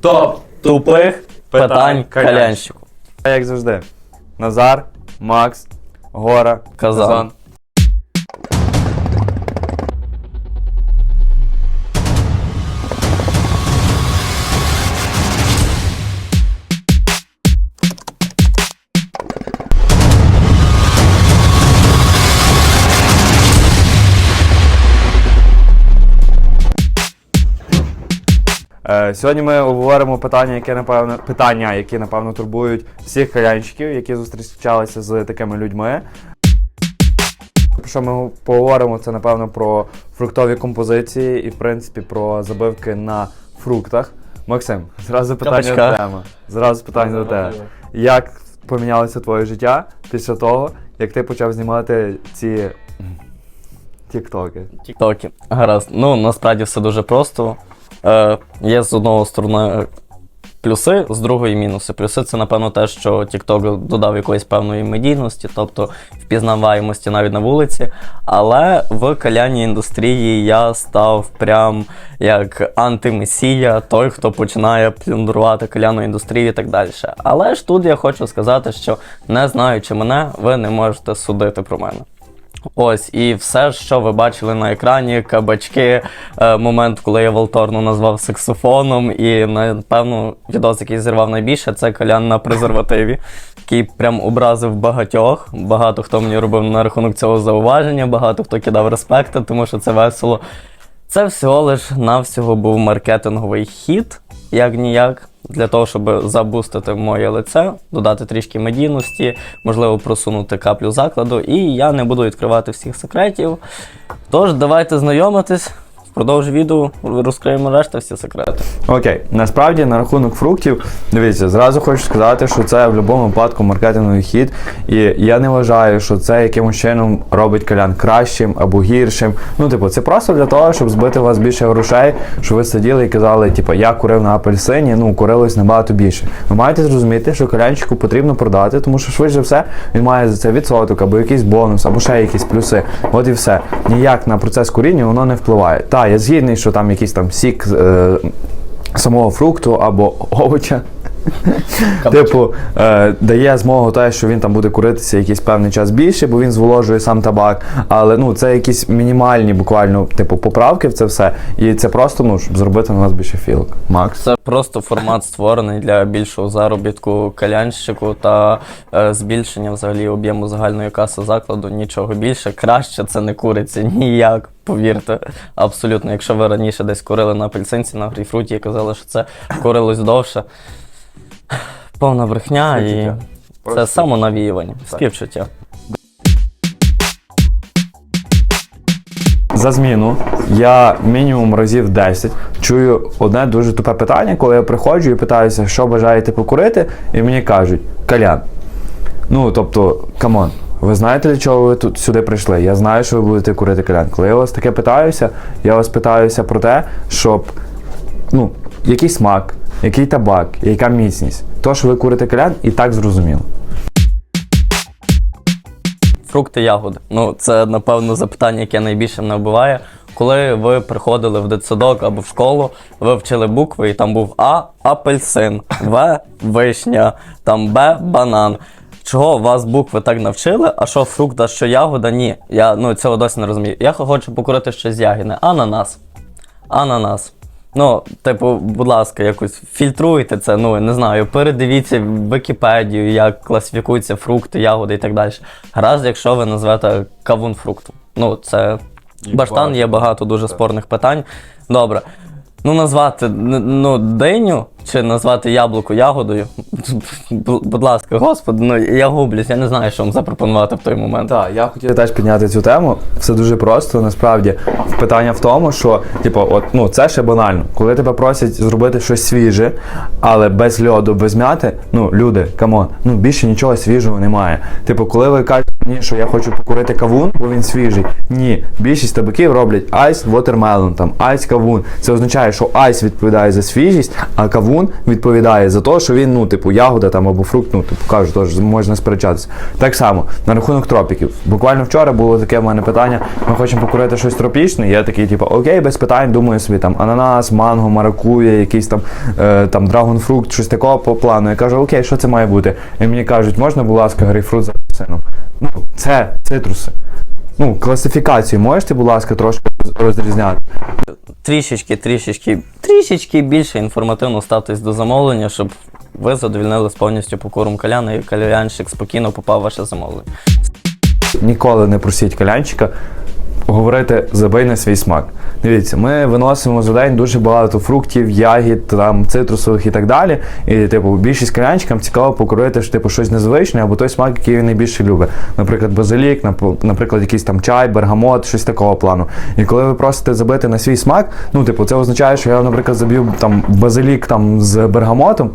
Топ Тупих питань калянщику. Як завжди. Назар, Макс, Гора, Казан. Е, Сьогодні ми обговоримо питання, яке напевно питання, які напевно турбують всіх калянщиків, які зустрічалися з такими людьми. Про що ми поговоримо, це напевно про фруктові композиції і, в принципі, про забивки на фруктах. Максим, зразу питання Кабачка. до тебе. Зразу питання до тебе. Як помінялося твоє життя після того, як ти почав знімати ці тіктоки? Тіктоки. Гаразд. Ну, насправді все дуже просто. Е, є з одного сторони плюси, з другої мінуси. Плюси це, напевно, те, що TikTok додав якоїсь певної медійності, тобто впізнаваємості навіть на вулиці. Але в каляній індустрії я став прям як антимесія, той, хто починає плюндрувати каляну індустрію і так далі. Але ж тут я хочу сказати, що не знаючи мене, ви не можете судити про мене. Ось, і все, що ви бачили на екрані, кабачки, е, момент, коли я Волторну назвав саксофоном, і напевно відос, який зірвав найбільше, це колян на презервативі, який прям образив багатьох. Багато хто мені робив на рахунок цього зауваження, багато хто кидав респекти, тому що це весело. Це всього лиш навсього був маркетинговий хід, як ніяк, для того, щоб забустити моє лице, додати трішки медійності, можливо, просунути каплю закладу. І я не буду відкривати всіх секретів. Тож, давайте знайомитись. Впродовж відео розкриємо решта всі секрети. Окей, насправді на рахунок фруктів, дивіться, зразу хочу сказати, що це в будь-якому випадку маркетинговий хід. І я не вважаю, що це якимось чином робить калян кращим або гіршим. Ну, типу, це просто для того, щоб збити у вас більше грошей, щоб ви сиділи і казали, типу, я курив на апельсині, ну курилось набагато більше. Ви маєте зрозуміти, що калянчику потрібно продати, тому що швидше все він має за це відсоток, або якийсь бонус, або ще якісь плюси. От і все. Ніяк на процес куріння воно не впливає. Та, я згідний, що там якийсь там сік. Е- самого фрукту або овоча. Типу, е, дає змогу те, що він там буде куритися якийсь певний час більше, бо він зволожує сам табак. Але ну, це якісь мінімальні буквально типу, поправки в це все. І це просто ну, щоб зробити на нас більше філок. Макс. Це просто формат створений для більшого заробітку калянщику та е, збільшення взагалі об'єму загальної каси закладу. Нічого більше. Краще це не куриться ніяк. Повірте, абсолютно. Якщо ви раніше десь курили на апельсинці, на грейпфруті і казали, що це курилось довше. Повна брехня і Співчуття. це Просто самонавіювання, співчуття. За зміну я мінімум разів 10 чую одне дуже тупе питання, коли я приходжу і питаюся, що бажаєте покурити, і мені кажуть, калян. Ну, тобто, камон, ви знаєте, для чого ви тут сюди прийшли? Я знаю, що ви будете курити калян. Коли я вас таке питаюся, я вас питаюся про те, щоб ну, який смак, який табак, яка міцність. То, що ви курите калян, і так зрозуміло. Фрукти, ягоди. Ну, це, напевно, запитання, яке найбільше мене вбиває. Коли ви приходили в дитсадок або в школу, ви вчили букви, і там був А апельсин, В вишня, там Б банан. Чого вас букви так навчили, а що фрукт, а що ягода? Ні. Я ну, цього досі не розумію. Я хочу покурити щось з ягідне. Ананас. Ананас. Ну, типу, будь ласка, якось фільтруйте це, ну не знаю, передивіться Вікіпедію, як класифікуються фрукти, ягоди і так далі. Гаразд, якщо ви назвете кавун фруктом. Ну, це баштан, є багато дуже спорних питань. Добре. Ну, назвати ну, диню чи назвати яблуко ягодою. Будь ласка, господи, ну я гублюсь, я не знаю, що вам запропонувати в той момент. Так, я хотів теж підняти цю тему. Все дуже просто. Насправді, питання в тому, що типу, от ну це ще банально. Коли тебе просять зробити щось свіже, але без льоду, без м'яти, ну люди, камон, ну більше нічого свіжого немає. Типу, коли ви кажете. Ні, що я хочу покурити кавун, бо він свіжий. Ні, більшість табаків роблять айс watermelon, там айс кавун. Це означає, що айс відповідає за свіжість, а кавун відповідає за те, що він, ну, типу, ягода там або фрукт, ну, типу, кажу, теж можна сперечатися. Так само, на рахунок тропіків. Буквально вчора було таке в мене питання: ми хочемо покурити щось тропічне. Я такий, типу, окей, без питань, думаю собі там ананас, манго, маракуя, якийсь там, е, там драгонфрукт, щось такого по плану. Я кажу, окей, що це має бути? І мені кажуть, можна, будь ласка, грейпфрут з апельсином? Ну, це цитруси. Ну, класифікацію можете, будь ласка, трошки розрізняти. Трішечки, трішечки, трішечки більше інформативно ставтесь до замовлення, щоб ви задовільнили з повністю покуром каляна і калянщик спокійно попав в ваше замовлення. Ніколи не просіть калянчика говорити забий на свій смак. Дивіться, ми виносимо за день дуже багато фруктів, ягід, там, цитрусових і так далі. І, типу, більшість калянчикам цікаво покурити ж, типу, щось незвичне або той смак, який він найбільше любить. Наприклад, базилік, наприклад, якийсь там чай, бергамот, щось такого плану. І коли ви просите забити на свій смак, ну, типу, це означає, що я, наприклад, заб'ю там базилік там з бергамотом.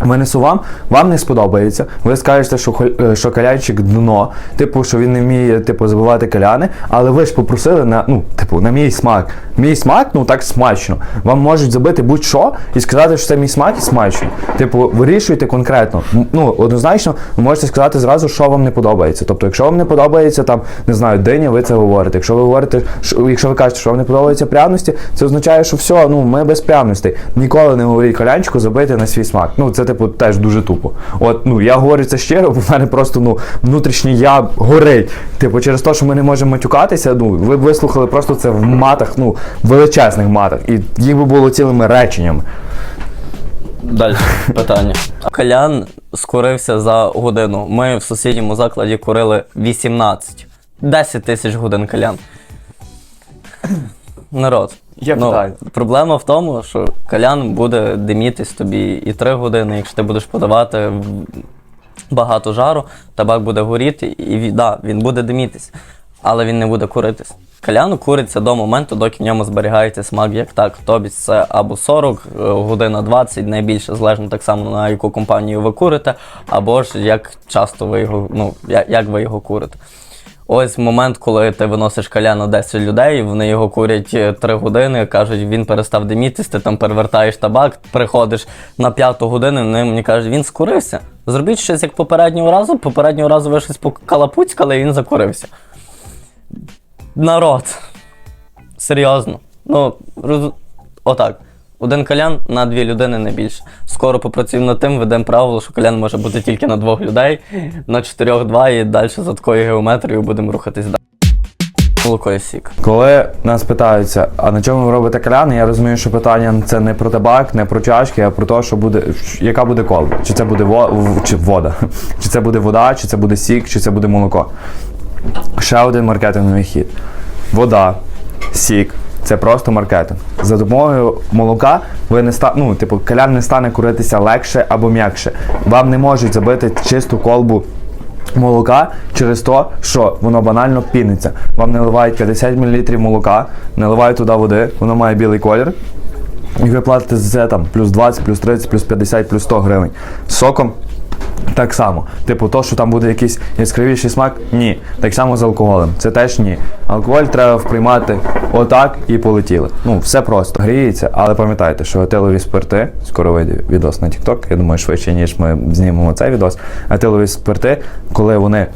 Винесу вам, вам не сподобається. Ви скажете, що е, що калянчик дно, типу, що він не вміє типу, забивати каляни, але ви ж попросили на ну, типу, на мій смак. Мій смак, ну так смачно. Вам можуть забити будь-що і сказати, що це мій смак і смачно. Типу, вирішуйте конкретно. Ну, однозначно, ви можете сказати зразу, що вам не подобається. Тобто, якщо вам не подобається там, не знаю, диня, ви це говорите. Якщо ви говорите, що, якщо ви кажете, що вам не подобаються пряності, це означає, що все, ну ми без пряностей. Ніколи не говоріть калянчику забити на свій смак. Ну, це типу теж дуже тупо. От, ну я говорю це щиро, бо в мене просто ну внутрішній я горить. Типу, через те, що ми не можемо матюкатися, ну ви б вислухали просто це в матах, ну величезних матах, і їх би було цілими реченнями. Далі питання. Калян скорився за годину. Ми в сусідньому закладі курили 18. 10 тисяч годин калян. Народ. Я ну, питаю. проблема в тому, що калян буде димітись тобі і 3 години, якщо ти будеш подавати багато жару, табак буде горіти, і да, він буде димітись, але він не буде куритись. Калян куриться до моменту, доки в ньому зберігається смак як так. Тобто це або 40, е, година 20, найбільше, залежно так само на яку компанію ви курите, або ж як часто ви його, ну, як ви його курите. Ось момент, коли ти виносиш калян на 10 людей, вони його курять 3 години, кажуть, він перестав димітись, ти там перевертаєш табак, приходиш на п'яту годину, вони мені кажуть, він скурився. Зробіть щось як попереднього разу, попереднього разу ви щось покалапуцькали, і він закурився. Народ. Серйозно. Ну, роз... отак. Один калян на дві людини не більше. Скоро попрацюємо над тим, ведемо правило, що калян може бути тільки на двох людей, на чотирьох два і далі за такою геометрією будемо рухатись далі. Молоко сік. Коли нас питаються, а на чому ви робите каляни, я розумію, що питання це не про табак, не про чашки, а про те, що буде, яка буде колба. Чи це буде вода, чи це буде вода, чи це буде сік, чи це буде молоко. Ще один маркетинговий хід. Вода, сік. Це просто маркетинг. За допомогою молока ви не ста... ну, типу, калян не стане куритися легше або м'якше. Вам не можуть забити чисту колбу молока через те, що воно банально піниться. Вам наливають 50 мл молока, наливають туди води, воно має білий колір. І ви платите за це там плюс 20, плюс 30, плюс 50, плюс 100 гривень. Соком так само. Типу, то, що там буде якийсь яскравіший смак, ні. Так само з алкоголем. Це теж ні. Алкоголь треба вприймати отак і полетіли. Ну, все просто. Гріється, але пам'ятайте, що етилові спирти, скоро вийде відос на TikTok, я думаю, швидше, ніж ми знімемо цей відос. Етилові спирти, коли вони.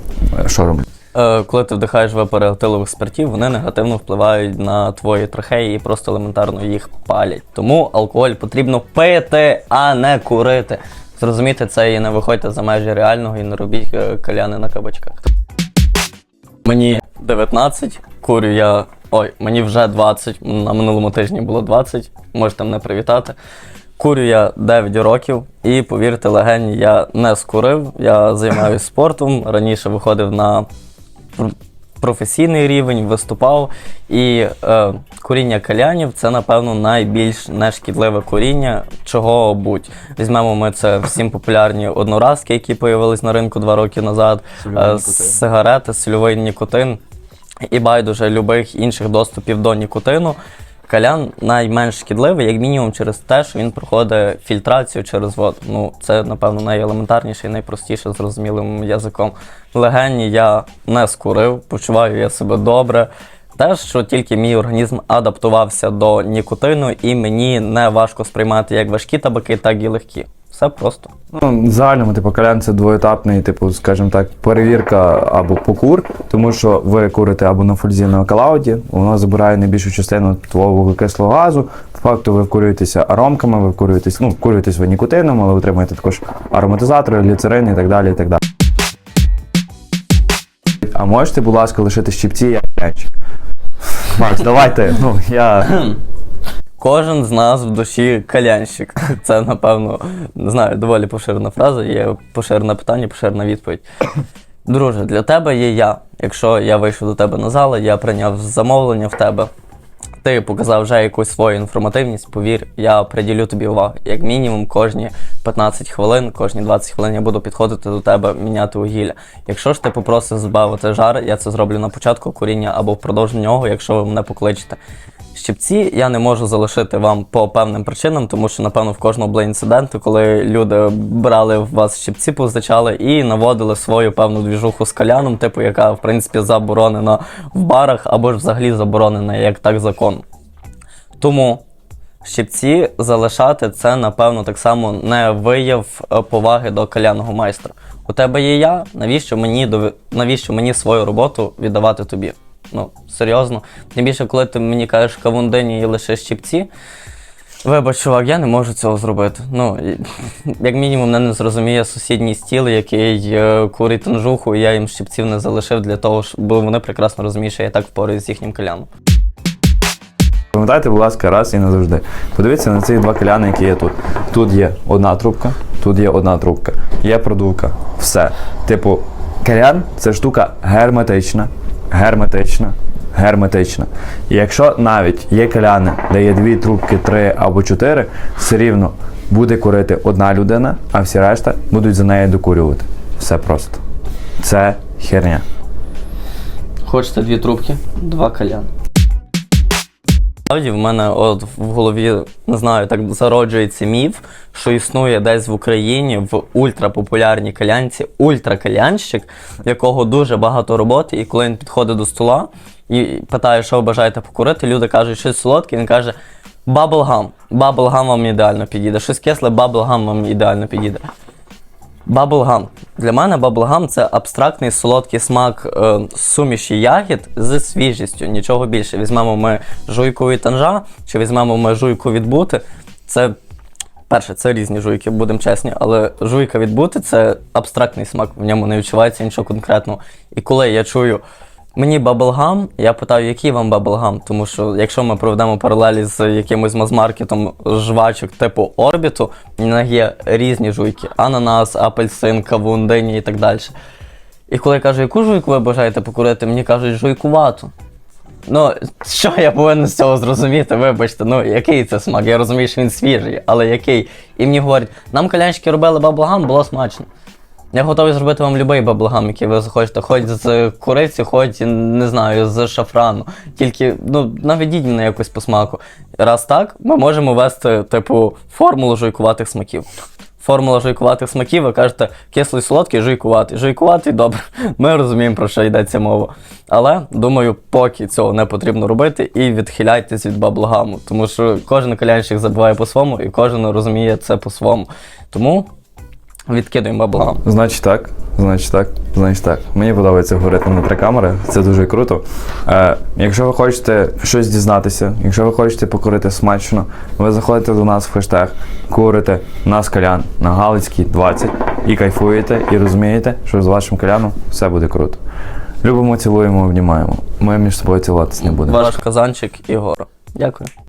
е, Що роблять? Е, коли ти вдихаєш випари етилових спиртів, вони негативно впливають на твої трахеї і просто елементарно їх палять. Тому алкоголь потрібно пити, а не курити. Зрозумійте це і не виходьте за межі реального і не робіть е, каляни на кабачках. Мені 19, курю я. Ой, мені вже 20, на минулому тижні було 20, можете мене привітати. Курю я 9 років, і повірте, легені я не скурив. Я займаюся спортом. Раніше виходив на професійний рівень, виступав. І е, куріння калянів це, напевно, найбільш нешкідливе куріння, чого будь. Візьмемо ми це всім популярні одноразки, які появились на ринку два роки назад, е, сигарети, сольовий нікотин і байдуже любих інших доступів до нікотину. Калян найменш шкідливий, як мінімум, через те, що він проходить фільтрацію через воду. Ну, це, напевно, найелементарніше і найпростіше зрозумілим язиком. Легені я не скурив, почуваю я себе добре. Те, що тільки мій організм адаптувався до нікотину, і мені не важко сприймати як важкі табаки, так і легкі. Все просто. Ну, в загальному, типу, калян це двоетапний, типу, скажімо так, перевірка або покур, тому що ви курите або на фользі на калауді, воно забирає найбільшу частину твого вуглекислого газу. По факту ви вкурюєтеся аромками, ви вкурюєтесь, ну, вкурюєтесь ви нікотином, але отримуєте також ароматизатори, гліцерин і так далі. і так далі. А можете, будь ласка, лишити щипці, я. Макс, давайте. Ну, я. Кожен з нас в душі калянщик. Це, напевно, не знаю, доволі поширена фраза, є поширене питання, поширена відповідь. Друже, для тебе є я. Якщо я вийшов до тебе на зал, я прийняв замовлення в тебе. Ти показав вже якусь свою інформативність, повір, я приділю тобі увагу. Як мінімум, кожні 15 хвилин, кожні 20 хвилин я буду підходити до тебе, міняти вугілля. Якщо ж ти попросив збавити жар, я це зроблю на початку куріння або впродовж нього, якщо ви мене покличете. Щипці я не можу залишити вам по певним причинам, тому що, напевно, в кожному були інциденти, коли люди брали в вас щипці, позичали і наводили свою певну двіжуху з каляном, типу, яка, в принципі, заборонена в барах або ж взагалі заборонена як так закон. Тому щипці залишати це, напевно, так само не вияв е, поваги до каляного майстра. У тебе є я, навіщо мені дови- навіщо мені свою роботу віддавати тобі? Ну, серйозно. Тим більше, коли ти мені кажеш кавундині і лише щипці. Вибач, чувак, я не можу цього зробити. Ну, як мінімум, мене не зрозуміє сусідній стіл, який е, курить танжуху, і я їм щипців не залишив для того, щоб вони прекрасно розуміють, що я так впораюсь з їхнім каляном. Пам'ятайте, будь ласка, раз і назавжди. Подивіться на ці два каляни, які є тут. Тут є одна трубка, тут є одна трубка, є продувка. Все. Типу, калян це штука герметична, герметична, герметична. І якщо навіть є каляни, де є дві трубки, три або чотири, все рівно буде курити одна людина, а всі решта будуть за нею докурювати. Все просто. Це херня. Хочете дві трубки? Два каляни. Справді в мене от в голові не знаю, так зароджується міф, що існує десь в Україні в ультрапопулярній калянці ультракалянщик, в якого дуже багато роботи, і коли він підходить до стола і питає, що ви бажаєте покурити, люди кажуть, щось солодке, він каже: Баблгам, баблгам вам ідеально підійде. Щось кисле, баблгам вам ідеально підійде. Баблгам. Для мене баблгам це абстрактний солодкий смак е, суміші ягід з свіжістю, нічого більше. Візьмемо ми жуйку від танжа, чи візьмемо ми жуйку від бути. Це перше, це різні жуйки, будемо чесні, але жуйка від бути це абстрактний смак, в ньому не відчувається нічого конкретного. І коли я чую. Мені баблгам, я питаю, який вам баблгам? Тому що якщо ми проведемо паралелі з якимось мазмаркетом жвачок типу орбіту, в них є різні жуйки: ананас, апельсин, кавун, дині і так далі. І коли я кажу, яку жуйку ви бажаєте покурити, мені кажуть жуйкувату. Ну, що я повинен з цього зрозуміти? Вибачте, ну який це смак? Я розумію, що він свіжий, але який? І мені говорять, нам калянчики робили баблгам, було смачно. Я готовий зробити вам будь-який баблгам, який ви захочете, хоч з куриці, хоч не знаю, з шафрану. Тільки ну наведіть мене якось по смаку. Раз так, ми можемо ввести, типу, формулу жуйкуватих смаків. Формула жуйкуватих смаків, ви кажете, кислий, солодкий, жуйкуватий. Жуйкуватий, добре. Ми розуміємо, про що йдеться мова. Але думаю, поки цього не потрібно робити, і відхиляйтесь від баблгаму. Тому що кожен калянщик забуває по-своєму, і кожен розуміє це по-своєму. Тому відкидаємо баблгам. Значить так, значить так, значить так. Мені подобається говорити на три камери, це дуже круто. Е, якщо ви хочете щось дізнатися, якщо ви хочете покурити смачно, ви заходите до нас в хештег, курите нас калян на Галицькій 20 і кайфуєте, і розумієте, що з вашим каляном все буде круто. Любимо, цілуємо, обнімаємо. Ми між собою цілуватися не будемо. Ваш казанчик Ігор. Дякую.